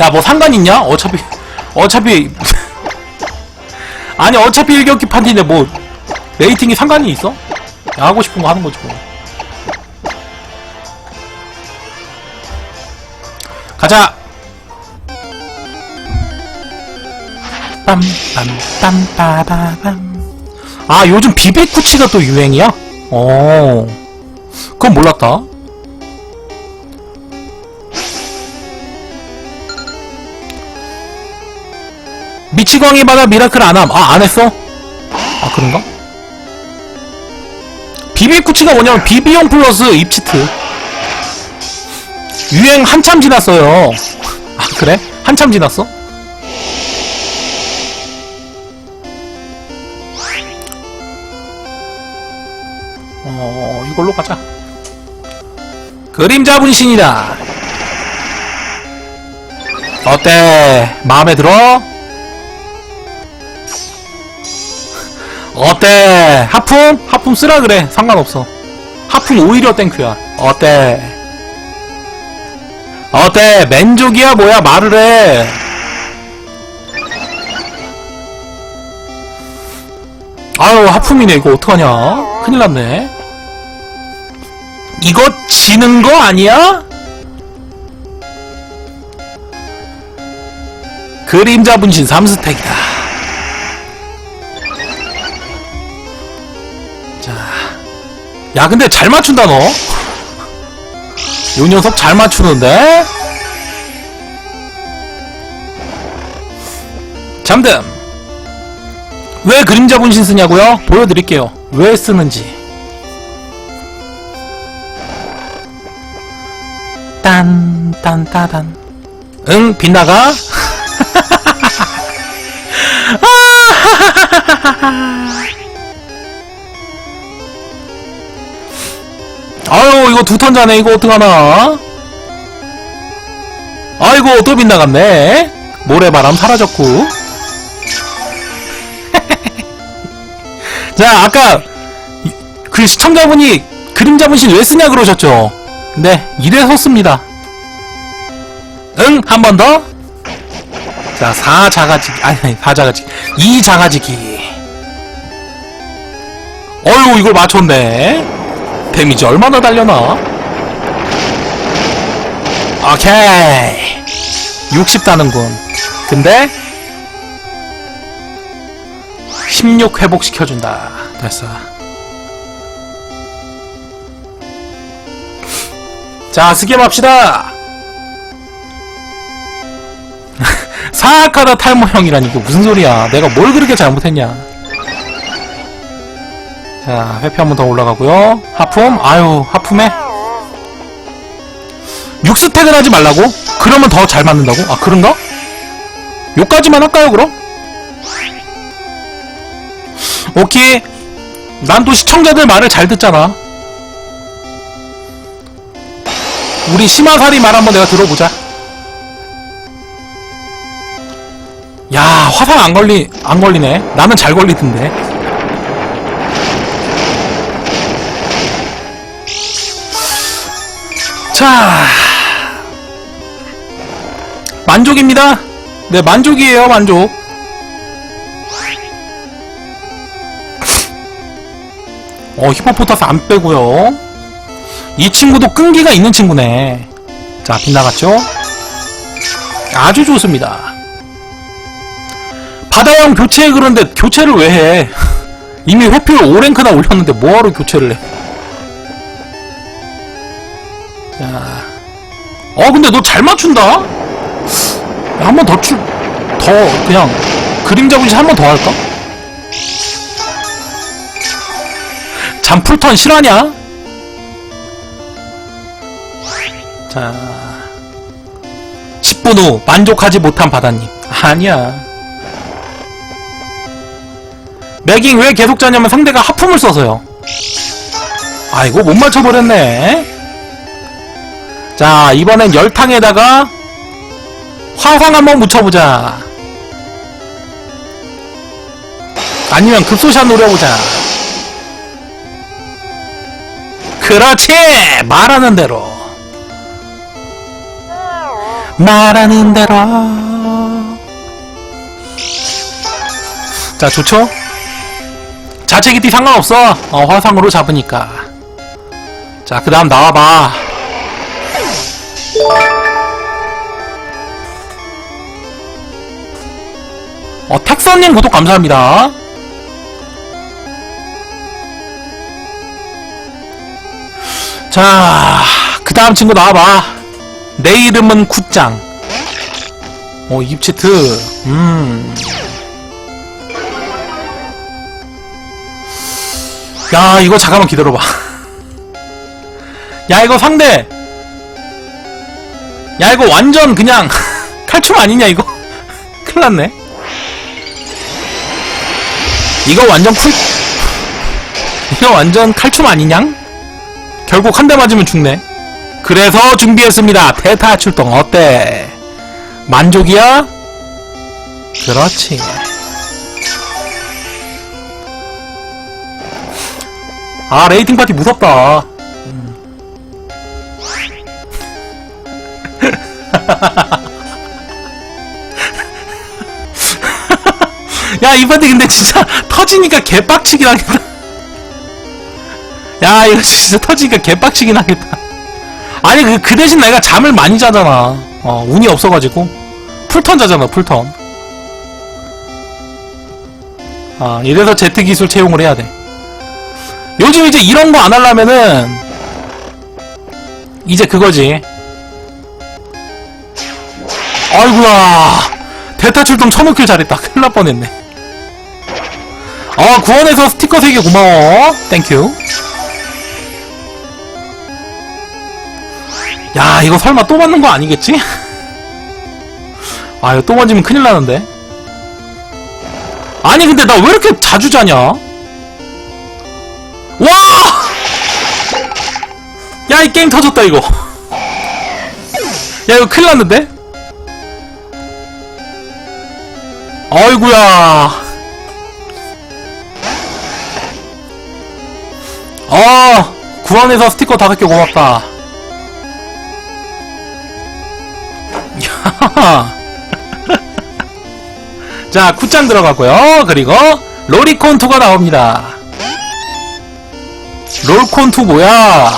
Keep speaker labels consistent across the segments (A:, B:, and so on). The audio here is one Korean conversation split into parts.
A: 야 뭐 상관 있냐? 어차피 어차피 아니 어차피 일격기 판티인데 뭐 레이팅이 상관이 있어? 야, 하고 싶은 거 하는 거지 뭐. 가자. 빰빰빰빠바밤. 아 요즘 비비쿠치가 또 유행이야? 어. 그건 몰랐다. 미치광이 바다 미라클 안함. 아, 안 했어? 아, 그런가? 비비쿠치가 뭐냐면 비비용 플러스 입치트. 유행 한참 지났어요. 아, 그래? 한참 지났어? 어, 이걸로 가자. 그림자 분신이다. 어때? 마음에 들어? 어때? 하품? 하품 쓰라 그래. 상관없어. 하품 오히려 땡큐야. 어때? 어때? 맨족이야 뭐야 말을 해. 아유 하품이네 이거 어떡하냐. 큰일 났네. 이거 지는 거 아니야? 그림자 분신 3스택이다. 야, 근데 잘 맞춘다, 너. 요 녀석 잘 맞추는데? 잠든! 왜 그림자 분신 쓰냐고요? 보여드릴게요. 왜 쓰는지. 딴, 딴, 따단. 응, 빗나가? 이거 두 턴 자네 이거 어떡하나? 아이고 또 빗나갔네. 모래바람 사라졌고. 자 아까 이- 그 시청자분이 그림자 분신 왜 쓰냐 그러셨죠? 네 이래서 씁니다. 응? 한 번 더? 자, 4자가지기, 아니, 아니, 4자가지기. 2자가지기. 어휴, 이걸 맞췄네. 데미지 얼마나 달려나? 오케이. 60 다는군. 근데, 16 회복시켜준다. 됐어. 자, 스겜합시다! 사악하다 탈모형이라니 이게 무슨 소리야 내가 뭘 그렇게 잘못했냐 자 회피 한 번 더 올라가고요 하품 아유 하품해 6스택을 하지 말라고? 그러면 더 잘 맞는다고? 아 그런가? 요까지만 할까요 그럼? 오케이 난 또 시청자들 말을 잘 듣잖아 우리 심화살이 말 한번 내가 들어보자 야 화상 안 걸리 안 걸리네 나는 잘 걸리던데 자 만족입니다. 네 만족이에요 만족. 어 히포포타스 안 빼고요. 이 친구도 끈기가 있는 친구네. 자 빗나갔죠? 아주 좋습니다. 바다형 교체 그런데 교체를 왜 해? 이미 회피를 5랭크나 올렸는데 뭐하러 교체를 해? 어 근데 너 잘 맞춘다. 한 번 더 출, 더 그냥 그림자 분신 한번 더 할까? 잠풀턴 실화냐? 자, 10분 후 만족하지 못한 바다님. 아니야. 맥잉 왜 계속 자냐면 상대가 하품을 써서요. 아이고 못 맞춰버렸네. 자 이번엔 열탕에다가 화상 한번 묻혀보자. 아니면 급소샷 노려보자. 그렇지 말하는 대로 말하는 대로 자 좋죠? 자체 기티 상관없어 어, 화상으로 잡으니까 자 그 다음 나와봐 어 텍선님 구독 감사합니다 자, 그 다음 친구 나와봐. 내 이름은 굿짱. 어, 입치트. 음. 야, 이거 잠깐만 기다려봐. 야, 이거 상대. 야, 이거 완전 그냥 칼춤 아니냐, 이거? 큰일 났네. 이거 완전 쿨, 이거 완전 칼춤 아니냐? 결국 한 대 맞으면 죽네. 그래서 준비했습니다. 대타 출동 어때? 만족이야? 그렇지. 아 레이팅 파티 무섭다. 야, 이 파티 근데 진짜 터지니까 개빡치긴 하겠다. 야 이거 진짜 터지니까 개빡치긴 하겠다. 아니 그, 그 대신 내가 잠을 많이 자잖아. 어 운이 없어가지고. 풀턴 자잖아 풀턴. 아 이래서 제트 기술 채용을 해야 돼. 요즘 이제 이런 거 안 하려면은 이제 그거지 아이구야 대타 출동 천오킬 잘했다 큰일 날 뻔했네 어 구원해서 스티커 3개 고마워 땡큐 야 이거 설마 또 맞는 거 아니겠지? 아 이거 또 맞으면 큰일 나는데 아니 근데 나 왜 이렇게 자주 자냐? 와! 야 이 게임 터졌다 이거 야 이거 큰일 났는데? 어이구야 어 구원해서 스티커 다섯 개 고맙다 자, 굿장 들어가고요. 그리고 로리콘2가 나옵니다. 롤콘2 뭐야?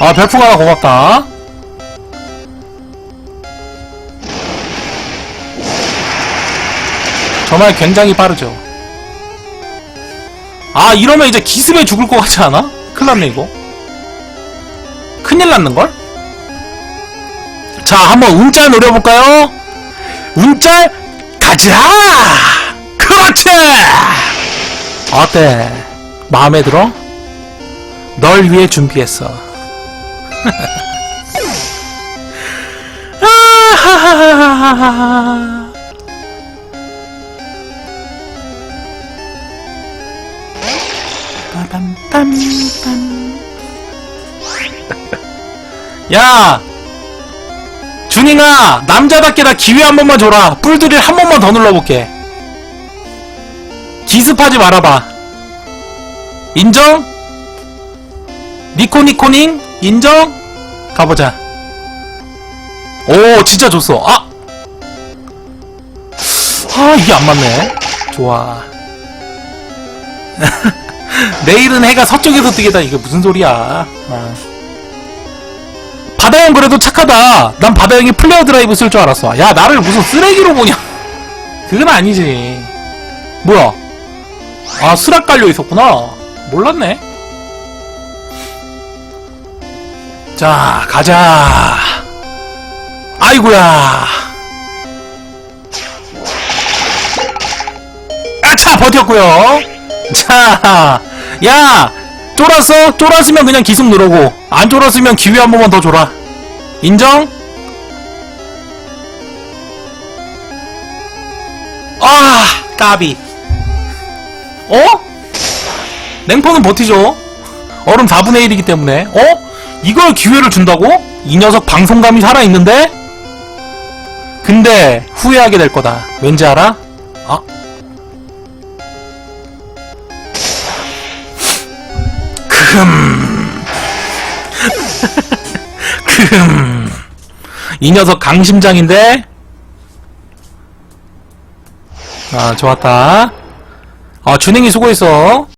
A: 아, 별풍 하나 고맙다. 정말 굉장히 빠르죠. 아, 이러면 이제 기습에 죽을 것 같지 않아? 큰일 났네, 이거. 큰일 났는걸? 자, 한번 운짤 노려볼까요? 운짤 가자! 그렇지! 어때? 마음에 들어? 널 위해 준비했어. 아하하하하 하. 빠밤빰빰. 야! 준잉아 남자답게 나 기회 한 번만 줘라 뿔드릴 한 번만 더 눌러볼게 기습하지 말아봐 인정? 니코니코닝 인정? 가보자 오 진짜 줬어 아! 아 이게 안 맞네 좋아 내일은 해가 서쪽에서 뜨겠다 이게 무슨 소리야 아. 바다형 그래도 착하다. 난 바다형이 플레어 드라이브 쓸 줄 알았어. 야, 나를 무슨 쓰레기로 보냐. 그건 아니지. 뭐야. 아, 수락 깔려 있었구나. 몰랐네. 자, 가자. 아이고야. 아차, 버텼고요 자, 야, 쫄았어? 쫄았으면 그냥 기습 누르고 안 쫄았으면 기회 한 번만 더 줘라 인정? 아 까비 어? 냉포는 버티죠 얼음 4분의 1이기 때문에 어? 이걸 기회를 준다고? 이 녀석 방송감이 살아있는데? 근데 후회하게 될 거다 왠지 알아? 아 금. 금. 이 녀석 강심장인데? 아, 좋았다. 아, 준행이 수고했어.